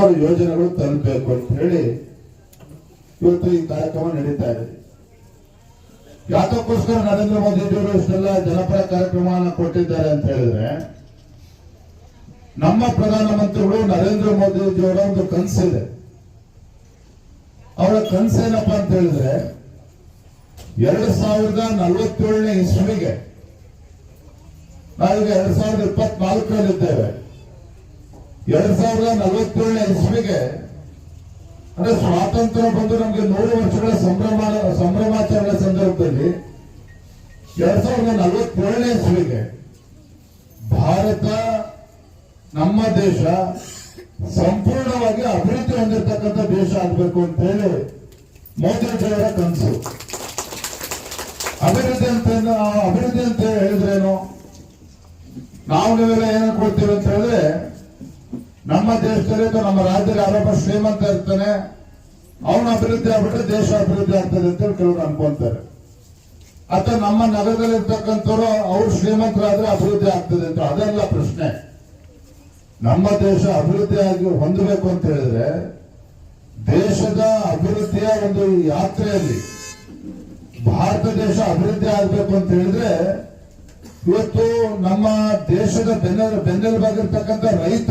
ಯೋಜನೆಗಳು ತಲುಪಬೇಕು ಅಂತ ಹೇಳಿ ಇವತ್ತು ಈ ಕಾರ್ಯಕ್ರಮ ನಡೀತಾ ಇದೆ. ಯಾತಕ್ಕೋಸ್ಕರ ನರೇಂದ್ರ ಮೋದಿಜಿಯವರು ಇಷ್ಟೆಲ್ಲ ಜನಪರ ಕಾರ್ಯಕ್ರಮವನ್ನು ಕೊಟ್ಟಿದ್ದಾರೆ ಅಂತ ಹೇಳಿದ್ರೆ, ನಮ್ಮ ಪ್ರಧಾನಮಂತ್ರಿಗಳು ನರೇಂದ್ರ ಮೋದಿ ಅವರ ಒಂದು ಕನಸಿದೆ. ಅವರ ಕನಸೇನಪ್ಪ ಅಂತ ಹೇಳಿದ್ರೆ, ಎರಡ್ ಸಾವಿರದ ನಲವತ್ತೇಳನೇ ಇಸ್ವಿಗೆ ನಾವೀಗ ಎರಡ್ ಸಾವಿರದ ಇಪ್ಪತ್ನಾಲ್ಕರಲ್ಲಿದ್ದೇವೆ. ಎರಡ್ ಸಾವಿರದ ನಲವತ್ತೇಳನೇ ಇಸ್ವಿಗೆ, ಅಂದ್ರೆ ಸ್ವಾತಂತ್ರ್ಯ ಬಂದು ನಮಗೆ ನೂರು ವರ್ಷಗಳ ಸಂಭ್ರಮ, ಸಂಭ್ರಮಾಚರಣೆ ಸಂದರ್ಭದಲ್ಲಿ ಎರಡ್ ಸಾವಿರದ ನಲವತ್ತೇಳನೇ ಇಸ್ವಿಗೆ ಭಾರತ, ನಮ್ಮ ದೇಶ ಸಂಪೂರ್ಣವಾಗಿ ಅಭಿವೃದ್ಧಿ ಹೊಂದಿರತಕ್ಕಂಥ ದೇಶ ಆಗಬೇಕು ಅಂತ ಹೇಳಿ ಮೋದಿಜಿಯವರ ಕನಸು. ಅಭಿವೃದ್ಧಿ ಅಂತ ಅಭಿವೃದ್ಧಿ ಅಂತ ಹೇಳಿದ್ರೇನು? ನಾವು ನೀವೆಲ್ಲ ಏನ್ ಕೊಡ್ತೀವಿ ಅಂತ ಹೇಳಿದ್ರೆ ನಮ್ಮ ದೇಶದಲ್ಲಿ ನಮ್ಮ ರಾಜ್ಯದಲ್ಲಿ ಆರೋಪ ಶ್ರೀಮಂತ ಇರ್ತಾನೆ, ಅವನ ಅಭಿವೃದ್ಧಿ ಆಗ್ಬಿಟ್ರೆ ದೇಶ ಅಭಿವೃದ್ಧಿ ಆಗ್ತದೆ ಅಂತ ಹೇಳಿ ಕೆಲವರು ಅನ್ಕೊಂತಾರೆ. ಅಥವಾ ನಮ್ಮ ನಗರದಲ್ಲಿ ಇರ್ತಕ್ಕಂಥವ್ರು ಅವ್ರು ಶ್ರೀಮಂತರಾದ್ರೆ ಅಭಿವೃದ್ಧಿ ಆಗ್ತದೆ ಅಂತ, ಅದೆಲ್ಲ ಪ್ರಶ್ನೆ. ನಮ್ಮ ದೇಶ ಅಭಿವೃದ್ಧಿ ಆಗಿ ಹೊಂದಬೇಕು ಅಂತ ಹೇಳಿದ್ರೆ, ದೇಶದ ಅಭಿವೃದ್ಧಿಯ ಒಂದು ಯಾತ್ರೆಯಲ್ಲಿ ಭಾರತ ದೇಶ ಅಭಿವೃದ್ಧಿ ಆಗಬೇಕು ಅಂತ ಹೇಳಿದ್ರೆ, ಇವತ್ತು ನಮ್ಮ ದೇಶದ ಬೆನ್ನೆಲ್, ಬೆನ್ನೆಲುಬಾಗಿರ್ತಕ್ಕಂಥ ರೈತ